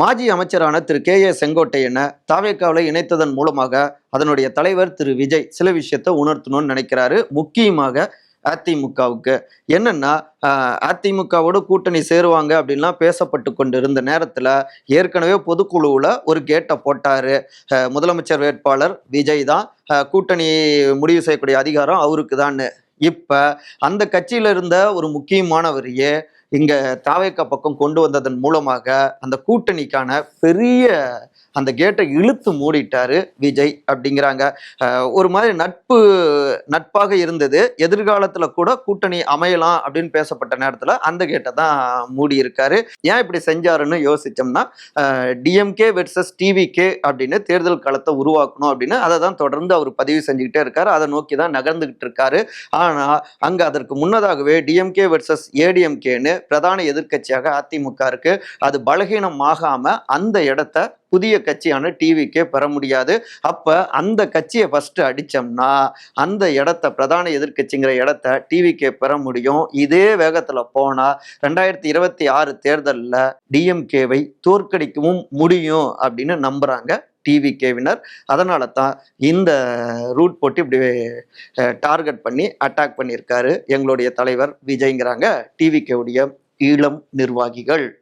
மாஜி அமைச்சரான திரு K A செங்கோட்டையனை தாவேக்காவில் இணைத்ததன் மூலமாக அதனுடைய தலைவர் திரு விஜய் சில விஷயத்தை உணர்த்தணும்னு நினைக்கிறாரு. முக்கியமாக அதிமுகவுக்கு. என்னன்னா அதிமுகவோட கூட்டணி சேருவாங்க அப்படின்லாம் பேசப்பட்டு கொண்டு இருந்த நேரத்தில் ஏற்கனவே பொதுக்குழுவில் ஒரு கேட்டை போட்டாரு. முதலமைச்சர் வேட்பாளர் விஜய் தான். கூட்டணி முடிவு செய்யக்கூடிய அதிகாரம் அவருக்கு தான் இப்போ அந்த கட்சியில் இருந்த ஒரு முக்கியமானவரையே இங்க தாவேக்கா பக்கம் கொண்டு வந்ததன் மூலமாக அந்த கூட்டணிக்கான பெரிய அந்த கேட்டை இழுத்து மூடிட்டாரு விஜய் அப்படிங்கிறாங்க. ஒரு மாதிரி நட்பு நட்பாக இருந்தது. எதிர்காலத்துல கூட கூட்டணி அமையலாம் அப்படின்னு பேசப்பட்ட நேரத்துல அந்த கேட்டை தான் மூடி இருக்காரு ஏன் இப்படி செஞ்சாருன்னு யோசிச்சோம்னா டிஎம்கே வெர்சஸ் டிவிகே அப்படின்னு தேர்தல் களத்தை உருவாக்கணும் அப்படின்னு அதை தான் தொடர்ந்து அவர் பதிவு செஞ்சுக்கிட்டே இருக்காரு. அதை நோக்கி தான் நகர்ந்துகிட்டு இருக்காரு. ஆனா அங்க அதற்கு முன்னதாகவே டிஎம்கே வெர்சஸ் ஏடிஎம்கேன்னு பிரதான எதிர்க்கட்சியாக அதிமுக இருக்கு. அது பலகீனமாகாம அந்த இடத்த புதிய கட்சியான டிவிக்கே பெற முடியாது. அப்ப அந்த கட்சியை ஃபஸ்ட்டு அடிச்சோம்னா அந்த இடத்த பிரதான எதிர்க்கட்சிங்கிற இடத்த டிவிக்கே பெற முடியும். இதே வேகத்துல போனால் ரெண்டாயிரத்தி இருபத்தி ஆறு தேர்தலில் டிஎம்கேவை தோற்கடிக்கவும் முடியும் அப்படின்னு டிவி டிவிகேவினர் அதனால தான் இந்த ரூட் போட்டு இப்படி டார்கெட் பண்ணி அட்டாக் பண்ணியிருக்காரு எங்களுடைய தலைவர் விஜய்ங்கிறாங்க. டிவிகேவுடைய ஈழம் நிர்வாகிகள்.